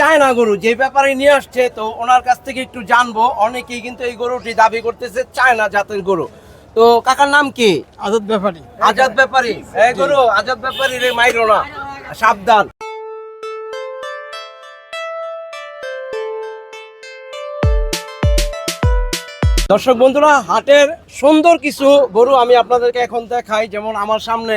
China গরু যে ব্যাপারে নিয়ে আসছে তো ওনার কাছ থেকে একটু জানব। অনেকেই কিন্তু এই গরুটি দাবি করতেছে চায়না জাতের গরু। তো কাকার নাম কি? আজাদ ব্যাপারী। আজাদ ব্যাপারী। এই গরু আজাদ ব্যাপারী রে মাইরো না। সাবধান। দর্শক বন্ধুরা হাটের সুন্দর কিছু গরু আমি আপনাদেরকে এখন দেখাই। যেমন আমার সামনে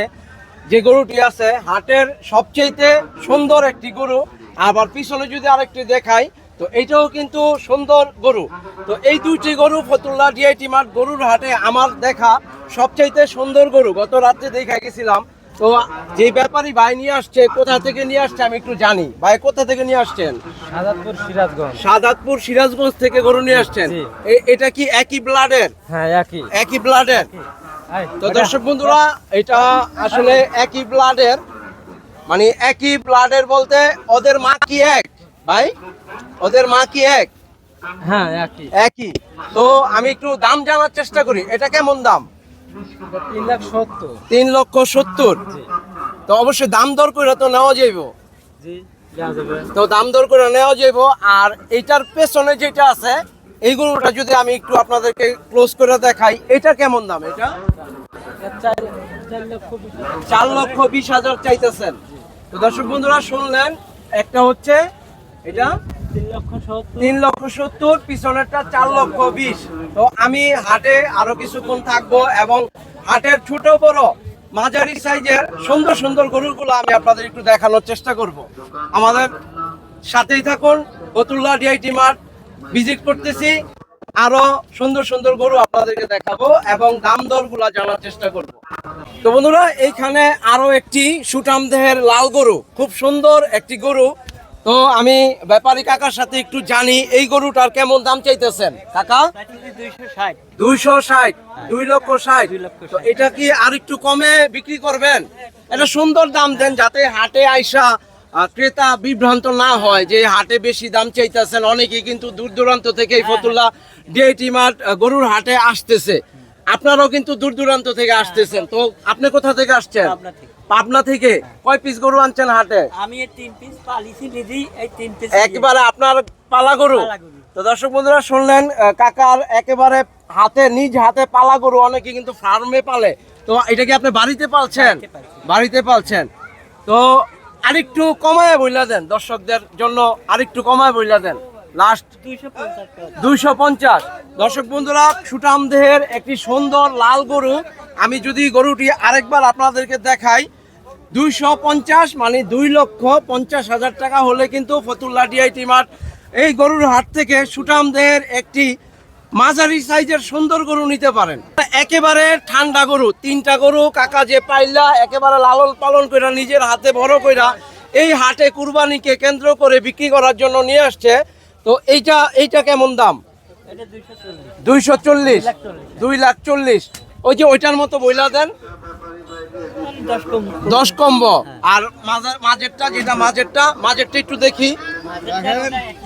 যে গরুটি আছে হাটের সবচেয়ে সুন্দর একটি গরু। আবার পিছনে যদি আরেকটি দেখাই তো এইটাও কিন্তু সুন্দর গরু। তো এই দুইটি গরু ফতুল্লা ডিআইটি মাঠ গরুর হাটে আমার দেখা সবচাইতে সুন্দর গরু। গত রাত্রে দেখা গেছিলাম। তো যে ব্যাপারী ভাই নিয়ে আসছে কোথা থেকে নিয়ে আসছে আমি একটু জানি। ভাই কোথা থেকে নিয়ে আসছেন? সাজাদপুর সিরাজগঞ্জ। সাদাতপুর সিরাজগঞ্জ থেকে গরু নিয়ে আসছেন। এটা কি একই ব্লাডের? হ্যাঁ একই। একই ব্লাডের। তো দর্শক বন্ধুরা এটা আসলে একই ব্লাডের। মানে একই ব্লাডের বলতে ওদের মা কি এক? ভাই ওদের মা কি এক? হ্যাঁ একই। একই। তো আমি একটু দাম জানার চেষ্টা করি। এটা কেমন দাম? তিন লাখ সত্তর। তিন লক্ষ সত্তর? তো অবশ্যই দাম দর করে তো নেওয়া যাইব। তো দাম দর করে নেওয়া যাইব। আর এটার পেছনে যেটা আছে এই গরুটা যদি আমি একটু আপনাদেরকে ক্লোজ করে দেখাই এটা কেমন দাম এটা। চার লক্ষ বিশ হাজার। চাইতেছেন। তো দর্শক বন্ধুরা শুনলেন, একটা হচ্ছে এটা তিন লক্ষ সত্তর, পিছনেরটা চার লক্ষ বিশ। তো আমি হাটে আরও কিছুক্ষণ থাকব এবং হাটের ছোট বড় মাঝারি সাইজের সুন্দর সুন্দর গরুগুলো আমি আপনাদের একটু দেখানোর চেষ্টা করব। আমাদের সাথেই থাকুন, বতুল্লা ডিআইটি মাঠ, ভিজিট করতেছি। আরও সুন্দর সুন্দর গরু আপনাদেরকে দেখাবো এবং দাম দরগুলা জানার চেষ্টা করব। তো বন্ধুরা এইখানে আরও একটি সুটাম দেহের লাল গরু খুব সুন্দর একটি গরু। তো আমি ব্যাপারী কাকার সাথে একটু জানি এই গরুটার কেমন দাম চাইতেছেন? কাকা? দুইশো ষাট। দুই লক্ষ ষাট। তো এটা কি আর একটু কমে বিক্রি করবেন? এটা সুন্দর দাম দেন যাতে হাটে আইসা ক্রেতা বিভ্রান্ত না হয় যে হাটে বেশি দাম চাইতেছেন। অনেকেই কিন্তু দূর দূরান্ত থেকে এই ফতুল্লা ডিআইটি মার্ট গরুর হাটে আসতেছে। আপনারাও কিন্তু দূর দূরান্ত থেকে আসতেছেন। তো আপনি কোথা থেকে আসছেন? পাবনা থেকে। পাবনা কয় পিস গরু আনছেন হাটে? আমি তিন পিস পালিছি নিজেই এই তিন পিস একেবারে আপনার পালা গরু? তো দর্শক বন্ধুরা শুনলেন কাকার একেবারে হাতে নিজ হাতে পালা গরু অনেকে কিন্তু ফার্মে পালে। তো এটা কি আপনি বাড়িতে পালছেন? বাড়িতে পালছেন। তো আরেকটু কমায় বইলা দেন, দর্শকদের জন্য আরেকটু কমায় বইলা দেন। লাস্ট দুইশো পঞ্চাশ। দর্শক বন্ধুরা, সুঠাম দেহের একটি সুন্দর লাল গরু, আমি যদি গরুটি আরেকবার আপনাদেরকে দেখাই, দুইশো পঞ্চাশ মানে দুই লক্ষ পঞ্চাশ হাজার টাকা হলে কিন্তু ফতুল্লা ডিআইটি মাঠ এই গরুর হাট থেকে সুঠাম দেহের একটি মাঝারি সাইজের সুন্দর গরু নিতে পারেন। একেবারে ঠান্ডা গরু, তিনটা গরু, কাকা যে পাইলা, একেবারে লালন পালন করে নিজের হাতে বড় কইরা, এই হাটে কুরবানিকে কেন্দ্র করে বিক্রি করার জন্য নিয়ে আসছে। তো এইটা এইটা কেমন দাম? দুইশো চল্লিশ। দুই লাখ চল্লিশ। ওই যে ওইটার মতো বইলা দেন। দশ কম কম্ব। আর মাঝে- মাঝেরটা যেটা, মাঝেরটা মাঝেরটা একটু দেখি।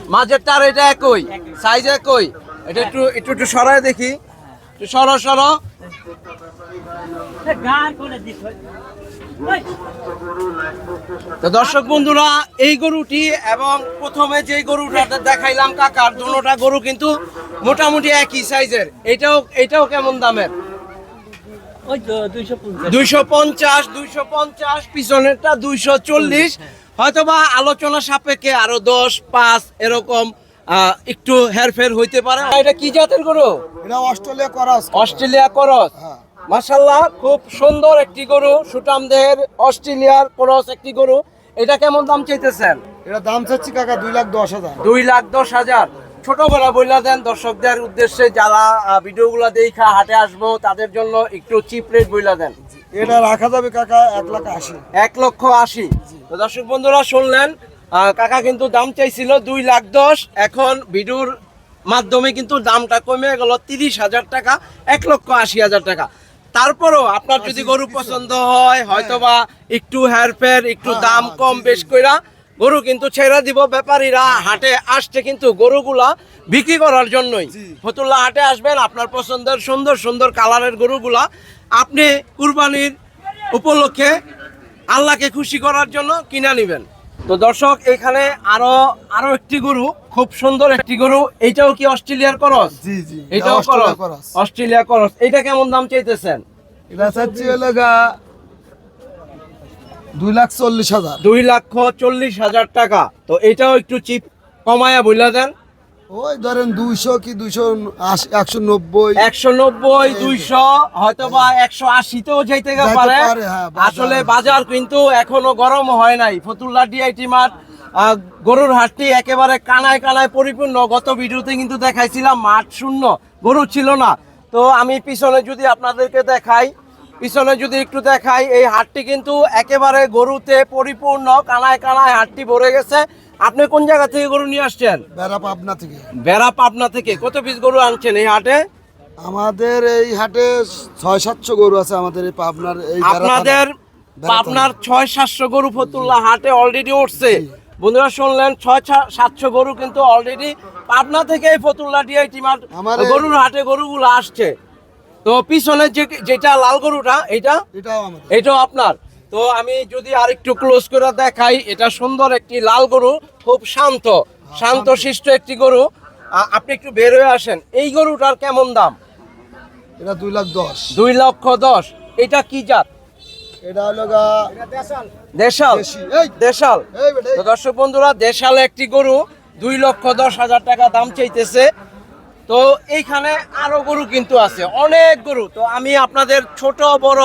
মাঝেরটা আর এটা একই, সাইজ একই। এটা একটু একটু একটু সরাই দেখি। একটু সরো সরো। তো দর্শক বন্ধুরা এই গরুটি এবং প্রথমে যে গরুটা দেখাইলাম কাকার দুটোটা গরু কিন্তু মোটামুটি একই সাইজের। এটাও এটাও কেমন দামের? দুইশো পঞ্চাশ দুইশো পঞ্চাশ পিছনেরটা দুইশো চল্লিশ। হয়তোবা আলোচনা সাপেক্ষে আরও দশ পাঁচ এরকম একটু হেরফের হইতে পারে। এটা কি জাতের গরু? এটা অস্ট্রেলিয়া করাস। অস্ট্রেলিয়া করস। হ্যাঁ। মাসাল্লাহ খুব সুন্দর একটি গরু সুটাম দেহের অস্ট্রেলিয়ার করস একটি গরু। এটা কেমন দাম চাইতেছেন? এটা দাম চাচ্ছি কাকা দুই লাখ দশ হাজার। দুই লাখ দশ হাজার। ছোটবেলা বইলা দেন দর্শকদের উদ্দেশ্যে যারা ভিডিওগুলো দেখা হাটে আসব তাদের জন্য একটু চিপ রেট বইলা দেন। এটা রাখা যাবে কাকা এক লাখ আশি। এক লক্ষ আশি। তো দর্শক বন্ধুরা শুনলেন কাকা কিন্তু দাম চাইছিল দুই লাখ দশ। এখন ভিডিওর মাধ্যমে কিন্তু দামটা কমে গেল তিরিশ হাজার টাকা এক লক্ষ আশি হাজার টাকা। তারপরও আপনার যদি গরু পছন্দ হয় হয়তোবা একটু হেরফের একটু দাম কম বেশ কইরা গরু কিন্তু ছেড়ে দিব। ব্যাপারীরা হাটে আসছে কিন্তু গরুগুলা বিক্রি করার জন্যই। ফতুল্লা হাটে আসবেন আপনার পছন্দের সুন্দর সুন্দর কালারের গরুগুলা আপনি কুরবানির উপলক্ষে আল্লাহকে খুশি করার জন্য কিনা নেবেন। তো দর্শক এখানে আরও আরও একটি গরু খুব সুন্দর একটি গরু। এইটাও কি অস্ট্রেলিয়ার করস? জি জি এটাও করস? করস। অস্ট্রেলিয়া করস। এটা কেমন দাম চাইতেছেন? এটা চাচ্ছি হলো গা দুই লাখ চল্লিশ হাজার। দুই লক্ষ চল্লিশ হাজার টাকা। তো এটাও একটু চিপ কমায়া বইলা দেন। ওই ধরেন দুইশো কি দুইশো একশো নব্বই। একশো নব্বই দুইশো হয়তো বা একশো আশিতেও যাইতে যাইতে পারে। হ্যাঁ। আসলে বাজার কিন্তু এখনও গরম হয় নাই। ফতুল্লা ডিআইটি মাঠ গরুর হাটটি একেবারে কানায় কানায় পরিপূর্ণ। গত ভিডিওতে কিন্তু দেখাইছিলাম মাঠ শূন্য গরু ছিল না। তো আমি পিছনে যদি আপনাদেরকে দেখাই পিছনে যদি একটু দেখাই এই হাটটি কিন্তু একেবারে গরুতে পরিপূর্ণ কানায় কানায় হাটটি ভরে গেছে। আপনি কোন জায়গা থেকে গরু নিয়ে আসছেন? বেড়া পাবনা থেকে। বেড়া পাবনা থেকে। কত পিস গরু আনছেন এই হাটে? আমাদের এই হাটে ছয় সাতশো গরু আছে আমাদের এই পাবনার এই আপনাদের। আপনার ছয় সাতশো গরু ফতুল্লা হাটে অলরেডি উঠছে। বন্ধুরা শুনলেন ছয় সাতশো গরু কিন্তু অলরেডি পাবনা থেকে এই ফতুল্লা মাঠ আমার গরুর হাটে গরুগুলো আসছে। তো পিছনে যে যেটা লাল গরুটা এটা এটাও আমাদের। এটাও আপনার? তো আমি যদি আরেকটু ক্লোজ করে দেখাই এটা সুন্দর একটি লাল গরু খুব শান্ত। শান্ত শিষ্ট একটি গরু। আপনি একটু বের হয়ে আসেন। এই গরুটার কেমন দাম? এটা দুই লাখ দশ। দুই লক্ষ দশ। এটা কি জাত? এটা হলো দেশাল। দেশাল। দর্শক বন্ধুরা দেশাল একটি গরু দুই লক্ষ দশ হাজার টাকা দাম চাইতেছে। তো এইখানে আরও গরু কিন্তু আছে, অনেক গরু। তো আমি আপনাদের ছোট, বড়,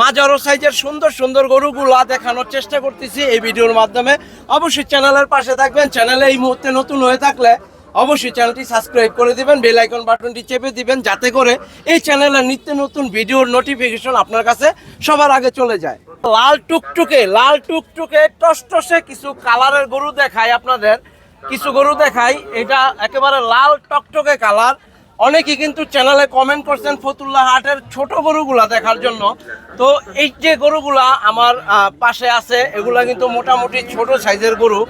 মাঝারো সাইজের সুন্দর সুন্দর গরুগুলা দেখানোর চেষ্টা করতেছি এই ভিডিওর মাধ্যমে। অবশ্যই চ্যানেলের পাশে থাকবেন, চ্যানেলে এই মুহূর্তে নতুন হয়ে থাকলে অবশ্যই চ্যানেলটি সাবস্ক্রাইব করে দিবেন, বেল আইকন বাটনটি চেপে দিবেন, যাতে করে এই চ্যানেলের নিত্য নতুন ভিডিওর নোটিফিকেশন আপনার কাছে সবার আগে চলে যায়। লাল টুকটুকে লাল টুকটুকে, টসটসে কিছু কালারের গরু দেখায় আপনাদের। কিছু গরু দেখাই, এটা একেবারে লাল টকটকে কালার। অনেকেই কিন্তু চ্যানেলে কমেন্ট করছেন ফতুল্লাহ হাটের ছোট গরুগুলা দেখার জন্য। তো এই যে গরুগুলা আমার পাশে আছে, এগুলা কিন্তু মোটামুটি ছোট সাইজের গরু।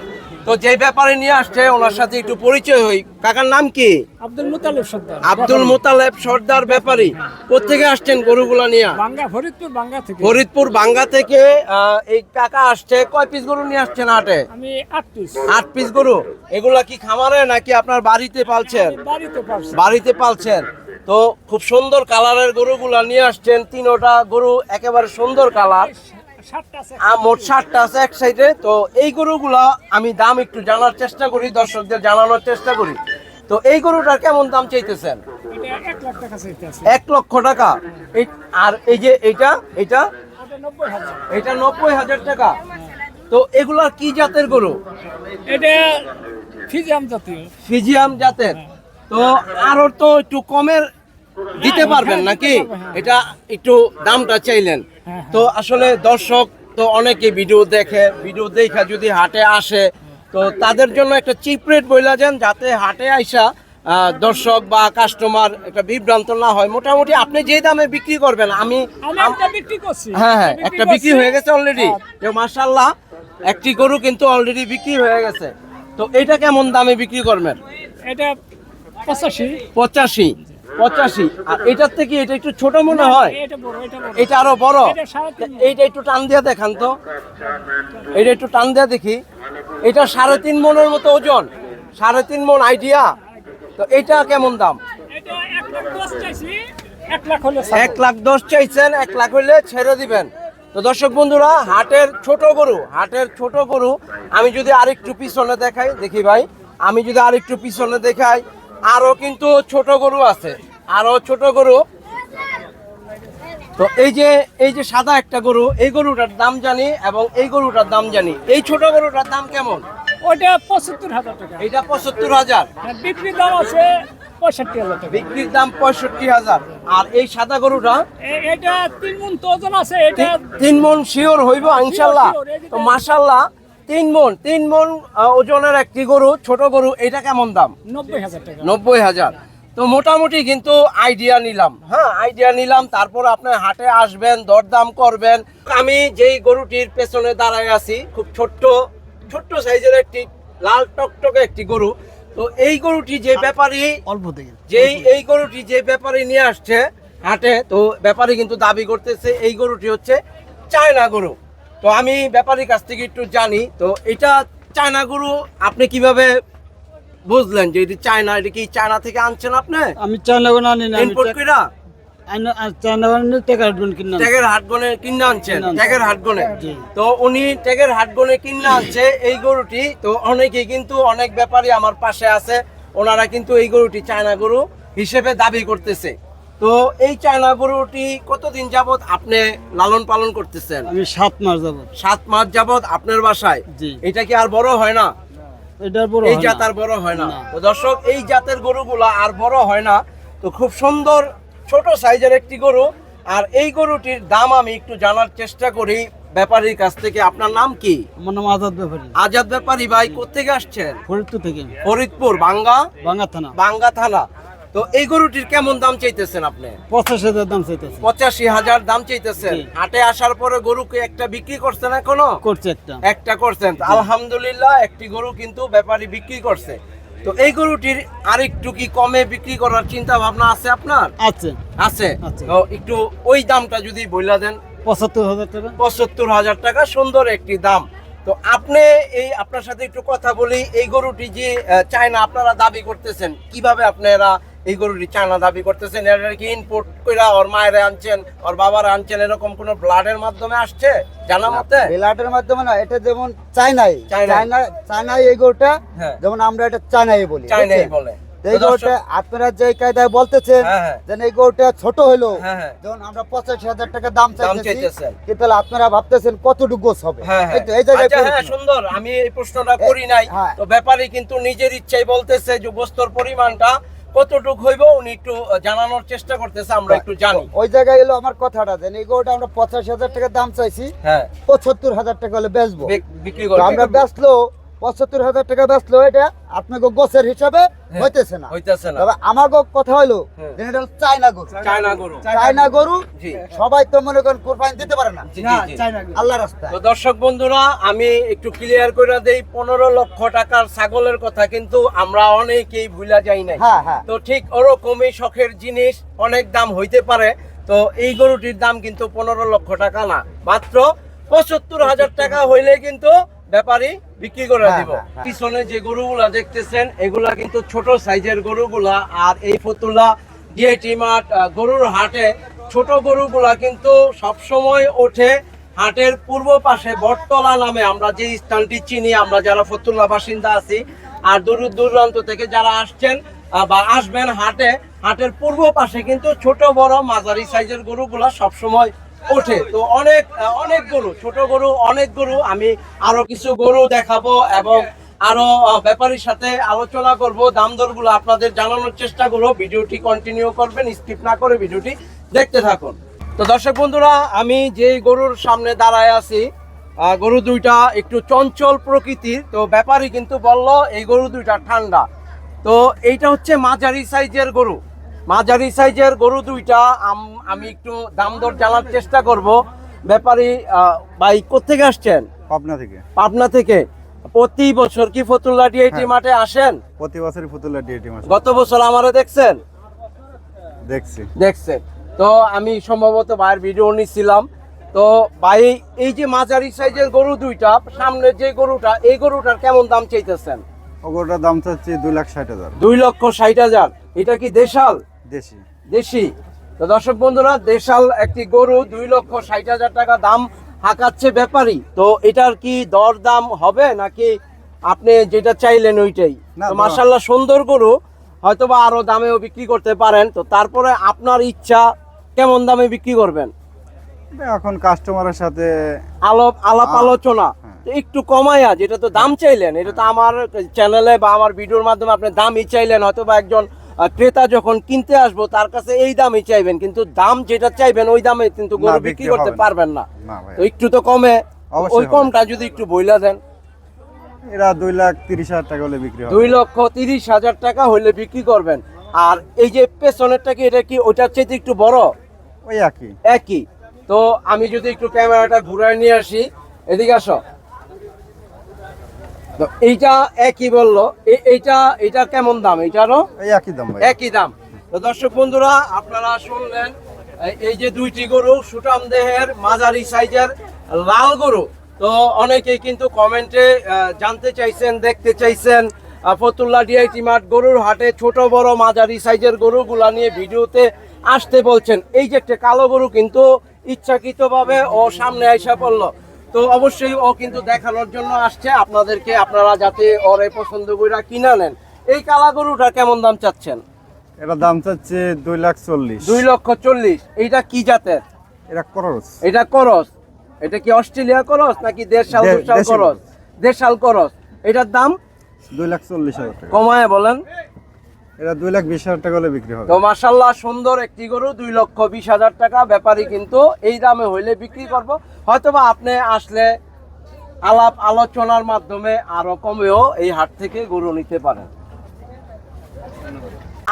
তো যে ব্যাপারে নিয়ে আসছে ওনার সাথে একটু পরিচয় হই। কাকার নাম কি? আব্দুল মুতালিব সর্দার। আব্দুল মোতালেব সর্দার ব্যাপারী। কোথেকে আসছেন গরুগুলা নিয়ে? বাঙ্গা ফরিদপুর বাঙ্গা থেকে। ফরিদপুর বাঙ্গা থেকে এই কাকা আসছে। কয় পিস গরু নিয়ে আসছেন হাটে? আমি আট পিস আট পিস গরু। এগুলা কি খামারে নাকি আপনার বাড়িতে পালছেন? বাড়িতে পারছি বাড়িতে পালছেন। তো খুব সুন্দর কালারের গরুগুলা নিয়ে আসছেন। তিনোটা গরু একেবারে সুন্দর কালার মোট ষাটটা আছে এক সাইডে। তো এই গরুগুলা আমি দাম একটু জানার চেষ্টা করি দর্শকদের জানানোর চেষ্টা করি। তো এই গরুটার কেমন দাম চাইতেছেন? এক চাইতে আছে। এক লক্ষ টাকা। এই আর এই যে এইটা এটা? এটা নব্বই হাজার। এটা নব্বই হাজার টাকা। তো এগুলা কি জাতের গরু? এটা জাতীয়। ফিজিয়াম জাতের। তো আরও তো একটু কমের দিতে পারবেন নাকি? এটা একটু দামটা চাইলেন। হ্যাঁ, তো আসলে দর্শক তো অনেকে ভিডিও দেখে ভিডিও দেখা যদি হাটে আসে তো তাদের জন্য একটা চিপ রেট বইলা যান যাতে হাটে আইসা দর্শক বা কাস্টমার একটা বিভ্রান্ত না হয়। মোটামুটি আপনি যে দামে বিক্রি করবেন আমি হ্যাঁ হ্যাঁ একটা বিক্রি হয়ে গেছে অলরেডি হ্যাঁ, মাশাল্লাহ একটি গরু কিন্তু অলরেডি বিক্রি হয়ে গেছে। তো এটা কেমন দামে বিক্রি করবেন? এটা পঁচাশি। পঁচাশি। পঁচাশি। আর এটার থেকে এটা একটু ছোট মনে হয়। এটা আরও বড়। এইটা একটু টান দিয়া দেখান তো। এটা একটু টান দিয়া দেখি। এটা সাড়ে তিন মনের মতো ওজন। সাড়ে তিন মন আইডিয়া তো এটা কেমন দাম? এক লাখ দশ চাইছেন এক লাখ হইলে ছেড়ে দিবেন। তো দর্শক বন্ধুরা হাটের ছোট গরু হাটের ছোট গরু আমি যদি আরেকটু পিছনে দেখাই দেখি ভাই আমি যদি আরেকটু পিছনে দেখাই আরও কিন্তু ছোট গরু আছে। আরও ছোট গরু। তো এই যে এই যে সাদা একটা গরু এই গরুটার দাম জানি এবং এই গরুটার দাম জানি। এই ছোট গরুটার দাম কেমন? ওটা পঁচাত্তর হাজার টাকা। এইটা পঁচাত্তর হাজার। আর বিক্রির দাম আছে পঁয়ষট্টি হাজার টাকা। বিক্রির দাম পঁয়ষট্টি হাজার। আর এই সাদা গরুটা? এটা তিন মন আছে এটা তিন মন শিওর হইব ইনশাল্লাহ। তো মাশাল্লাহ তিন মন তিন মন ওজনের একটি গরু ছোট গরু এটা কেমন দাম? নব্বই হাজার টাকা। নব্বই হাজার। তো মোটামুটি কিন্তু আইডিয়া নিলাম। হ্যাঁ আইডিয়া নিলাম তারপর আপনার হাটে আসবেন দরদাম করবেন। আমি যেই গরুটির পেছনে দাঁড়ায় আছি খুব ছোট্ট ছোট্ট সাইজের একটি লাল টকটকে একটি গরু। তো এই গরুটি যে ব্যাপারী অল্প থেকে যেই এই গরুটি যে ব্যাপারী নিয়ে আসছে হাটে তো ব্যাপারী কিন্তু দাবি করতেছে এই গরুটি হচ্ছে চায়না গরু। তো আমি ব্যাপারীর কাছ থেকে একটু জানি। তো এটা চায়না গরু আপনি কীভাবে বুঝলেন যে এটি চায়না? এটা কি চায়না থেকে আনছেন আপনি? আমি চায়না চায়নাগন আনি না ইম্পোর্ট কইরা? তো উনি ট্যাগের হাট গনে কিনে আনছে এই গরুটি। তো অনেকে কিন্তু অনেক ব্যাপারী আমার পাশে আছে ওনারা কিন্তু এই গরুটি চায়না গরু হিসেবে দাবি করতেছে। তো এই চায়না গরুটি কতদিন যাবত আপনি লালন পালন করতেছেন? আমি সাত মাস যাব সাত মাস যাবত আপনার বাসায়? এটা কি আর বড় হয় না? এটার বড় এই জাত আর বড় হয় না। না। তো দর্শক এই জাতের গরুগুলা আর বড় হয় না। তো খুব সুন্দর ছোট সাইজের একটি গরু। আর এই গরুটির দাম আমি একটু জানার চেষ্টা করি ব্যাপারীর কাছ থেকে। আপনার নাম কি? আমার নাম আজাদ ব্যাপারী। আজাদ ব্যাপারী ভাই কোথেকে আসছেন? ফরিদপুর থেকে। ফরিদপুর বাঙ্গা? বাঙ্গা থানা। বাঙ্গা থানা। তো এই গরুটির কেমন দাম চাইতেছেন আপনি? পঞ্চাশ হাজার দাম চাইতেছে। পঁচাশি হাজার দাম চাইতেছেন। হাটে আসার পরে গরুকে একটা বিক্রি করছেন এখনও? করছে একটা। একটা করছেন। আলহামদুলিল্লাহ একটি গরু কিন্তু ব্যাপারী বিক্রি করছে। তো এই গরুটির আরেকটু কি কমে বিক্রি করার চিন্তা ভাবনা আছে আপনার? আছে। আছে। তো একটু ওই দামটা যদি বইলা দেন। পঁচাত্তর হাজার টাকা। পঁচাত্তর হাজার টাকা সুন্দর একটি দাম। তো আপনি এই আপনার সাথে একটু কথা বলি এই গরুটি যে চায়না আপনারা দাবি করতেছেন কীভাবে আপনারা এই গরুটি চায়না দাবি করতেছেন এটা কি ইনপুট কইরা ওর মায়েরা আনছেন ওর বাবারা আনছেন এরকম কোন ব্লাডের মাধ্যমে আসছে জানা মতে বেলাটের মাধ্যমে না এটা যেমন চায়নাই। চায়না চায়নাই এই গরুটা হ্যাঁ। যেমন আমরা এটা চায়নাই বলি চায়নাই বলে এই গরুটা আপনারা যে কায়দায় বলতেছেন হ্যাঁ, হ্যাঁ। যেন এই গরুটা ছোট হলো। যেমন আমরা পঁচাশি হাজার টাকা দাম চাইতেছি। তাহলে আপনারা ভাবতেছেন কতটুকু গোছ হবে। এই জায়গায় আচ্ছা, সুন্দর আমি এই প্রশ্নটা করি নাই হ্যাঁ। তো ব্যাপারী কিন্তু নিজের ইচ্ছাই বলতেছে যে বস্তুর পরিমাণটা কতটুক হইব উনি একটু জানানোর চেষ্টা করতেছে আমরা একটু জানি। ওই জায়গায় এলো আমার কথাটা দেন এই গরুটা আমরা পঁচাশি হাজার টাকা দাম চাইছি। হ্যাঁ। পঁচাত্তর হাজার টাকা হলে বেচবো। বিক্রি করব। আমরা বেচলো পঁচাত্তর হাজার টাকা বেচলো এটা আপনাকে গোছের হিসাবে হইতেছে না। হইতাছে না। তবে আমাকে কথা হলো হ্যাঁ। এটা চায়না গরু। চায়না গরু। চায়না গরু সবাই তো মনে করেন কোরবানি দিতে পারে না। আল্লাহ রাস্তায়। তো দর্শক বন্ধুরা আমি একটু ক্লিয়ার করে দেই পনেরো লক্ষ টাকার ছাগলের কথা কিন্তু আমরা অনেকেই ভুলা যাই নাই। হ্যাঁ হ্যাঁ। তো ঠিক ওরকমই শখের জিনিস অনেক দাম হইতে পারে। তো এই গরুটির দাম কিন্তু পনেরো লক্ষ টাকা না। মাত্র পঁচাত্তর হাজার টাকা হইলে কিন্তু ব্যাপারী বিক্রি করে হ্যাঁ, দিব। হ্যাঁ, হ্যাঁ। পিছনে যে গরুগুলা দেখতেছেন এগুলা কিন্তু ছোট সাইজের গরুগুলা। আর এই ফতুল্লা ডিআইটি মাঠ গরুর হাটে ছোট গরুগুলা কিন্তু সব সময় ওঠে। হাটের পূর্ব পাশে বটতলা নামে আমরা যে স্থানটি চিনি আমরা যারা ফতুল্লা বাসিন্দা আছি আর দূর দূরান্ত থেকে যারা আসছেন বা আসবেন হাটে হাটের পূর্ব পাশে কিন্তু ছোট বড় মাঝারি সাইজের গরুগুলা সবসময় ওঠে। তো অনেক অনেক গরু, ছোট গরু, অনেক গরু, আমি আরও কিছু গরু দেখাবো এবং আরও ব্যাপারীর সাথে আলোচনা করব। দাম দরগুলো আপনাদের জানানোর চেষ্টা করব। ভিডিওটি কন্টিনিউ করবেন স্কিপ না করে ভিডিওটি দেখতে থাকুন। তো দর্শক বন্ধুরা, আমি যে গরুর সামনে দাঁড়ায় আছি গরু দুইটা একটু চঞ্চল প্রকৃতির, তো ব্যাপারী কিন্তু বলল, এই গরু দুইটা ঠান্ডা। তো এইটা হচ্ছে মাঝারি সাইজের গরু। মাঝারি সাইজের গরু দুইটা আমি একটু দাম দর জানার চেষ্টা করব। ব্যাপারী ভাই কোথেকে আসছেন? পাবনা থেকে। পাবনা থেকে। প্রতি বছর কি ফতুল্লা ডিআইটি হ্যাঁ। মাঠে আসেন? প্রতি বছরই পুতুলা ডিএটি মাছ গত বছর আমারে দেখছেন? দেখছি। দেখছেন। তো আমি সম্ভবত ভাইয়ের ভিডিও নিছিলাম। তো ভাই এই যে মাঝারি সাইজের গরু দুইটা সামনে যে গরুটা এই গরুটার কেমন দাম চাইতেছেন? গরুটার দাম চাচ্ছি দুই লাখ ষাট হাজার। দুই লক্ষ ষাট হাজার। এটা কি দেশাল? দেশি। দেশি। তো দর্শক বন্ধুরা দেশাল একটি গরু দুই লক্ষ ষাট হাজার টাকা দাম হাঁকাচ্ছে ব্যাপারী। তো এটার কি দর দাম হবে নাকি আপনি যেটা চাইলেন ওইটাই? মার্শাল্লাহ সুন্দর গরু হয়তো বা আরও দামেও বিক্রি করতে পারেন। তো তারপরে আপনার ইচ্ছা কেমন দামে বিক্রি করবেন? এখন কাস্টমারের সাথে আলাপ আলাপ আলোচনা। হ্যাঁ। একটু কমায়া যেটা তো দাম চাইলেন এটা তো আমার চ্যানেলে বা আমার ভিডিওর মাধ্যমে আপনি দামই চাইলেন। হয়তো বা একজন ক্রেতা যখন কিনতে আসব তার কাছে এই দামই চাইবেন। কিন্তু দাম যেটা চাইবেন ওই দামে কিন্তু গরু বিক্রি করতে পারবেন না। তো একটু তো কমে। ওই কমটা যদি একটু বইলা দেন। এরা দুই লাখ তিরিশ হাজার টাকা হলে বিক্রি হবে। দুই লক্ষ তিরিশ হাজার টাকা হলে বিক্রি করবেন। আর এই যে পেছনেরটা কি এটা কি ওটার চাইতে একটু বড়? ওই একই। একই। তো আমি যদি একটু ক্যামেরাটা ঘুরায় নিয়ে আসি এদিকে আসো। এইটা একই বলল। এইটা এটা কেমন দাম? এইটারও? ওই একই দাম একই দাম। তো দর্শক বন্ধুরা আপনারা শুনলেন এই- যে দুইটি গরু সুটাম দেহের মাঝারি সাইজের লাল গরু। তো তো অনেকেই কিন্তু কমেন্টে জানতে চাইছেন দেখতে চাইছেন। ফতুল্লা ডিআইটি মাঠ গরুর হাটে ছোট বড় মাঝারি সাইজের গরুগুলা নিয়ে ভিডিওতে আসতে বলছেন। এই যে একটা কালো গরু কিন্তু ইচ্ছাকৃতভাবে ও সামনে আইসা পড়ল। তো অবশ্যই ও কিন্তু দেখানোর জন্য আসছে। আপনাদেরকে আপনারা যাতে ওরে পছন্দ করে কিনা নেন। এই কালা গরুটা কেমন দাম চাচ্ছেন? এটা দাম চাচ্ছে দুই লাখ চল্লিশ। দুই লক্ষ চল্লিশ। এইটা কি জাতের? এটা করস। এটা করস। এটা কি অস্ট্রেলিয়া করস নাকি দেশাল দে- দেশাল দেশি করস? দেশাল করস। এটার দাম? দুই লাখ চল্লিশ হাজার কমায় বলেন। এটা দুই লাখ বিশ হাজার টাকা হলে বিক্রি হবে। তো মাসাল্লাহ সুন্দর একটি গরু, দুই লক্ষ বিশ হাজার টাকা। ব্যাপারী কিন্তু এই দামে হইলে বিক্রি করব। হয়তোবা আপনি আসলে আলাপ আলোচনার মাধ্যমে আরও কমেও এই হাট থেকে গরু নিতে পারেন।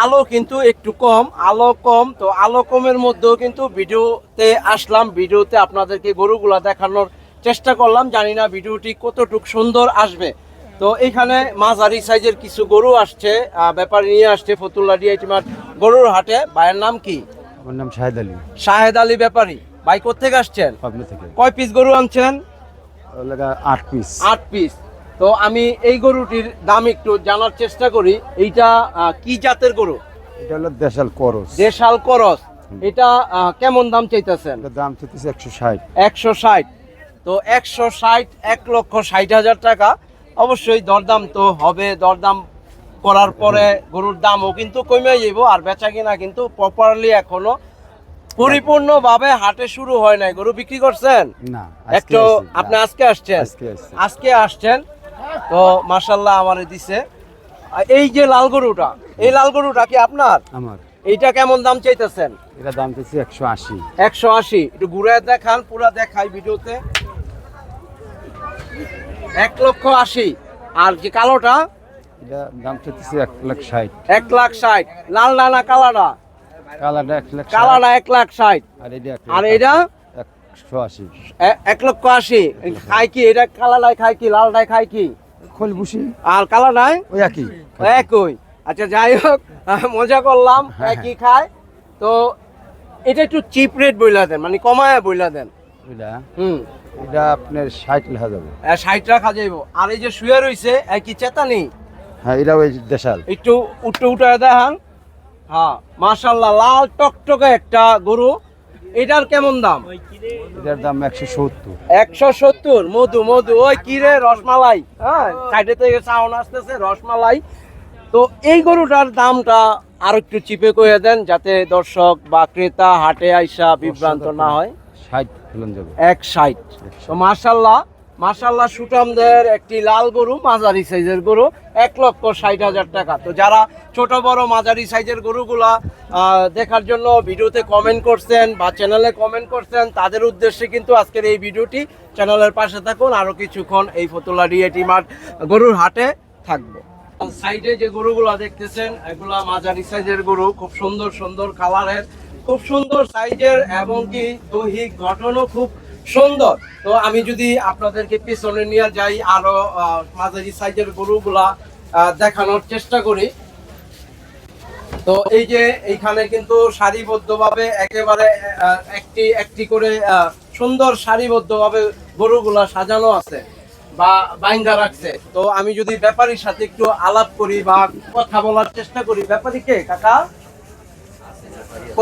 আলো কিন্তু একটু কম, আলো কম। তো আলো কমের মধ্যেও কিন্তু ভিডিওতে আসলাম, ভিডিওতে আপনাদেরকে গরুগুলা দেখানোর চেষ্টা করলাম। জানি না ভিডিওটি কতটুক সুন্দর আসবে। তো এখানে মাঝারি সাইজের কিছু গরু আসছে ব্যাপারী নিয়ে আসছে ফতুল্লা ডিআইটি মাঠ গরুর হাটে। ভাইয়ের নাম কি? আমার নাম শাহেদ আলী। শাহেদ আলী ব্যাপারী। ভাই কোথেকে আসছেন? পাবনা থেকে। কয় পিস গরু আনছেন? আট পিস আট পিস তো আমি এই গরুটির দাম একটু জানার চেষ্টা করি। এইটা কি জাতের গরু? এটা হলো দেশাল করস। দেশাল করস। এটা কেমন দাম চাইতেছেন? দাম চাইতেছে একশো ষাট। একশো ষাট। তো একশো ষাট এক লক্ষ ষাট হাজার টাকা। অবশ্যই দরদাম তো হবে দরদাম করার পরে গরুর দামও কিন্তু কমে যাব আর বেচা কিনা কিন্তু প্রপারলি এখনও পরিপূর্ণভাবে হাটে শুরু হয় নাই। গরু বিক্রি করছেন? না একটু আপনি আজকে আসছেন? আজকে আসছেন? তো মাসাল্লাহ আমারে দিছে। এই যে লাল গরুটা এই লাল গরুটা কি আপনার? আমার। এইটা কেমন দাম চাইতেছেন? এটা দাম চাইছে একশো আশি। একশো আশি। একটু ঘুরে দেখান পুরা দেখাই ভিডিওতে। এক লক্ষ আশি। আর যে কালোটা? দাম চাইতেছে এক লাখ ষাট। এক লাখ ষাট। লাল ডানা কালাটা? কালারটা এক লাখ কালাটা এক লাখ ষাট। আর এটা। একশো আশি। এক লক্ষ আশি। খায় কি? এটা কালাটায় খায় কি? লালটায় খায় কি? খোল বুসি আর কালাটায় ওই একই। একই। আচ্ছা যাই হোক মজা করলাম। একই খায় তো এটা একটু চিপ রেট বইলা দেন মানে কমায় বইলা দেন। হুম। এটা আপনার ষাট লেখা যাবে। ষাট টাকা যাইব। আর এই যে শুয়ে রইছে একই চেতা নেই হ্যাঁ এটা ওই দেশাল। একটু উঠে উঠে দেখান। হ্যাঁ মাশাল্লাহ লাল টকটকে একটা গরু। এটার কেমন দাম? এটার দাম একশো সত্তর। একশো সত্তর মধু মধু। ওই কি রে রসমালাই? হ্যাঁ সাইডে থেকে সাউন্ড আসতেছে রসমালাই। তো এই গরুটার দামটা আর একটু চিপে কয়ে দেন যাতে দর্শক বা ক্রেতা হাটে আইসা বিভ্রান্ত না হয়। ষাট ফেলন যাবে। এক ষাট। তো মার্শাল্লাহ মার্শাল্লাহ সুটামদের একটি লাল গরু, মাঝারি সাইজের গরু, এক লক্ষ ষাট হাজার টাকা। তো যারা ছোট, বড়, মাঝারি সাইজের গরুগুলা দেখার জন্য ভিডিওতে কমেন্ট করছেন বা চ্যানেলে কমেন্ট করছেন, তাদের উদ্দেশ্যে কিন্তু আজকের এই ভিডিওটি। চ্যানেলের পাশে থাকুন, আরও কিছুক্ষণ এই ফতুল্লা ডিএটি মাঠ গরুর হাটে থাকবে। সাইডে যে গরুগুলা দেখতেছেন, এগুলা মাঝারি সাইজের গরু, খুব সুন্দর সুন্দর কালারের খুব সুন্দর সাইজের এবং কি দৈহিক গঠনও খুব সুন্দর। তো আমি যদি আপনাদেরকে পিছনে নিয়ে যাই, আরও মাঝারি সাইজের গরুগুলা দেখানোর চেষ্টা করি। তো এই যে এইখানে কিন্তু সারিবদ্ধভাবে একেবারে একটি একটি করে সুন্দর সারিবদ্ধভাবে গরুগুলা সাজানো আছে বা বাইন্দা রাখছে। তো আমি যদি ব্যাপারীর সাথে একটু আলাপ করি বা কথা বলার চেষ্টা করি, ব্যাপারী কে? কাকা?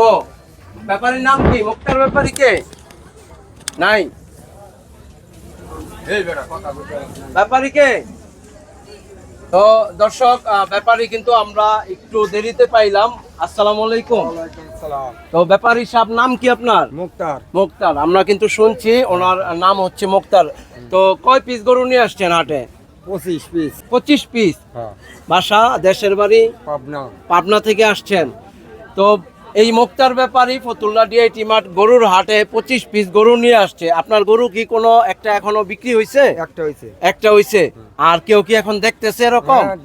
ও ব্যাপারীর নাম কি? মুক্তার ব্যাপারী কে? নাই? ব্যাপারী কে? তো দর্শক ব্যাপারী কিন্তু আমরা একটু দেরিতে পাইলাম। আসসালামু আলাইকুম। তো ব্যাপারী সাহেব নাম কি আপনার? মুক্তার। মুক্তার। আমরা কিন্তু শুনছি ওনার নাম হচ্ছে মুক্তার। তো কয় পিস গরু নিয়ে আসছেন হাটে? পঁচিশ পিস পঁচিশ পিস হ্যাঁ। বাসা দেশের বাড়ি? পাবনা। পাবনা থেকে আসছেন। তো এই মুক্তার ব্যাপারী ফতুল্লা ডিআইটি মাঠ গরুর হাটে পঁচিশ পিস গরু নিয়ে আসছে। আপনার গরু কি কোনো একটা এখনও বিক্রি হয়েছে একটা হয়েছে একটা হইছে। আর কেউ কি এখন দেখতেছে এরকম? হ্যাঁ,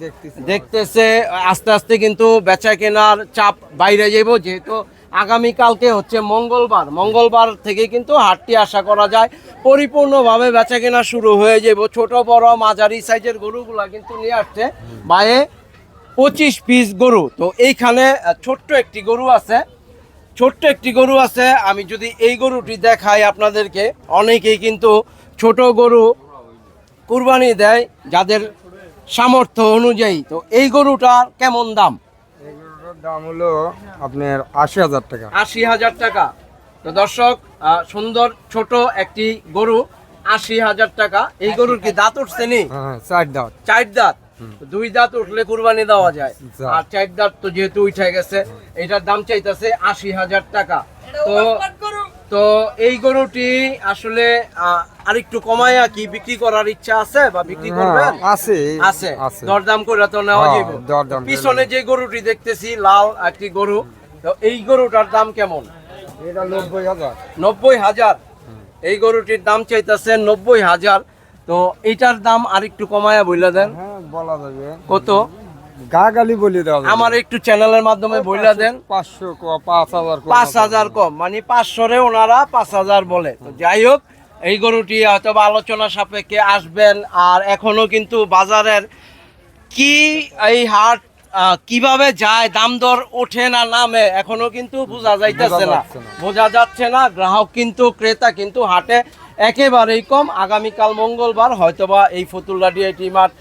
দেখতেছে। আস্তে আস্তে কিন্তু বেচা কেনার চাপ বাইরে যাইব যেহেতু আগামী কালকে হচ্ছে মঙ্গলবার। মঙ্গলবার থেকে কিন্তু হাটটি আশা করা যায় পরিপূর্ণভাবে বেচা কেনা শুরু হয়ে যাব ছোট বড় মাঝারি সাইজের গরুগুলা কিন্তু নিয়ে আসছে। বায়ে পঁচিশ পিস গরু। তো এইখানে ছোট্ট একটি গরু আছে। ছোট্ট একটি গরু আছে। আমি যদি এই গরুটি দেখাই আপনাদেরকে অনেকেই কিন্তু ছোট গরু কুরবানি দেয় যাদের সামর্থ্য অনুযায়ী। তো এই গরুটার কেমন দাম? দাম হলো আপনার আশি হাজার টাকা। আশি হাজার টাকা। তো দর্শক সুন্দর ছোট একটি গরু আশি হাজার টাকা। এই গরুর কি দাঁত উঠছে নি? হ্যাঁ চার দাঁত। চার দাঁত। দুই দাঁত উঠলে কুরবানি দেওয়া যায়। আর চার দাঁত তো যেহেতু উঠে গেছে এটার দাম চাইতেছে আশি হাজার টাকা। তো তো এই গরুটি আসলে আরেকটু কমায়া কি বিক্রি করার ইচ্ছা আছে বা বিক্রি করবেন? হ্যাঁ, আছে। আছে। দরদাম করে তো নেওয়া হ্যাঁ, যাবে পিছনে যে গরুটি দেখতেছি লাল একটি গরু তো এই গরুটার দাম কেমন? এটা নব্বই হাজার। নব্বই হাজার। এই গরুটির দাম চাইতেছে নব্বই হাজার। তো এটার দাম আর একটু কমায়া বইলা দেন। হ্যাঁ বলা যাবে। কত? গা গালি বলে দেওয়া আমার একটু চ্যানেলের মাধ্যমে বইলা দেন। পাঁচশো পাঁচ হাজার পাঁচ হাজার কম মানে পাঁচশোরে ওনারা পাঁচ হাজার বলে। তো যাই হোক এই গরুটি হয়তো বা আলোচনা সাপেক্ষে আসবেন আর এখনও কিন্তু বাজারের কি এই হাট কীভাবে যায় দাম দর ওঠে না নামে এখনও কিন্তু বোঝা যাইতেছে না। বোঝা যাচ্ছে না। গ্রাহক কিন্তু ক্রেতা কিন্তু হাটে একেবারেই কম। আগামীকাল মঙ্গলবার হয়তোবা এই ফতুল্লা ডিআইটি মাঠ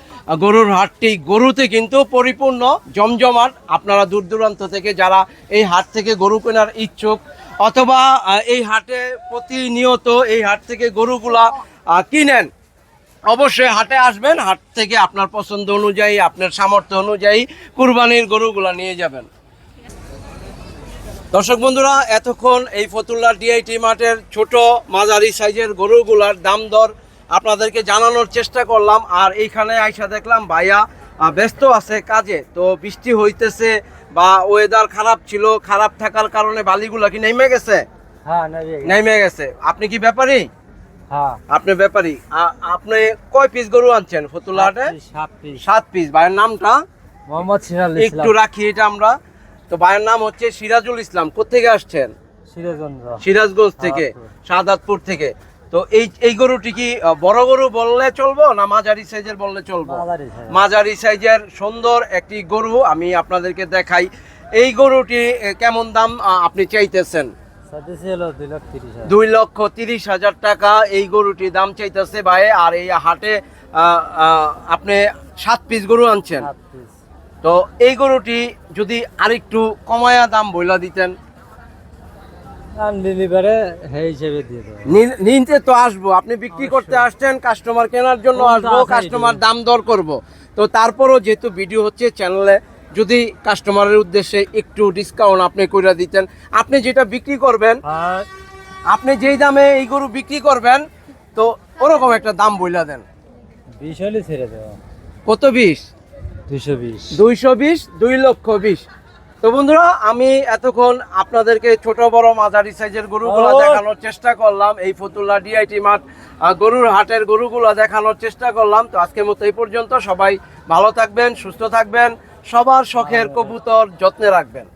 গরুর হাটটি গরুতে কিন্তু পরিপূর্ণ জমজমাট। আপনারা দূর দূরান্ত থেকে যারা এই হাট থেকে গরু কেনার ইচ্ছুক অথবা এই হাটে প্রতিনিয়ত এই হাট থেকে গরুগুলা কিনেন অবশ্যই হাটে আসবেন হাট থেকে আপনার পছন্দ অনুযায়ী আপনার সামর্থ্য অনুযায়ী কুরবানির গরুগুলা নিয়ে যাবেন। দর্শক বন্ধুরা এতক্ষণ এই ফতুল্লা ডিআইটি মাঠের ছোট মাঝারি সাইজের গরুগুলার দাম দর আপনাদেরকে জানানোর চেষ্টা করলাম। আর এইখানে আইসা দেখলাম ভাইয়া ব্যস্ত আছে কাজে তো বৃষ্টি হইতেছে বা ওয়েদার খারাপ ছিল খারাপ থাকার কারণে বালিগুলা কি নেমে গেছে? হ্যাঁ নেমে গেছে। আপনি কি ব্যাপারী? আপনি ব্যাপারী আপনি কয় পিস গরু আনছেন ফতুল্লা হাটে? সাত পিস ভাইয়ের নামটা? মোহাম্মদ সিরাল একটু রাখি এটা আমরা। তো ভাইয়ের নাম হচ্ছে সিরাজুল ইসলাম। কোথেকে আসছেন? সিরাজগঞ্জ। থেকে শাহাদাতপুর থেকে। তো এই এই গরুটি কি বড় গরু বললে চলবো না মাঝারি সাইজের বললে চলবো? মাঝারি সাইজের সুন্দর একটি গরু আমি আপনাদেরকে দেখাই। এই গরুটি কেমন দাম আপনি চাইতেছেন? দুই লক্ষ তিরিশ হাজার। টাকা এই গরুটি দাম চাইতেছে ভাই আর এই হাটে আপনি সাত পিস গরু আনছেন। তো এই গরুটি যদি আরেকটু কমায়া দাম বইলা দিতেন। নিতে তো আসব আপনি বিক্রি করতে আসছেন কাস্টমার কেনার জন্য আসব কাস্টমার দাম দর করব। তো তারপরও যেহেতু ভিডিও হচ্ছে চ্যানেলে যদি কাস্টমারের উদ্দেশ্যে একটু ডিসকাউন্ট আপনি করে দিতেন আপনি যেটা বিক্রি করবেন আপনি যেই দামে এই গরু বিক্রি করবেন তো ওরকম একটা দাম বইলা দেন। বিশ হলে ছেড়ে দেবো। কত বিশ? দুশো বিশ। দুইশো বিশ দুই লক্ষ বিশ। তো বন্ধুরা আমি এতক্ষণ আপনাদেরকে ছোট বড় মাঝারি সাইজের গরুগুলো। দেখানোর চেষ্টা করলাম। এই ফতুল্লা ডিআইটি মাঠ গরুর হাটের গরুগুলো দেখানোর চেষ্টা করলাম। তো আজকের মতো এই পর্যন্ত সবাই ভালো থাকবেন সুস্থ থাকবেন। সবার শখের কবুতর যত্নে রাখবেন।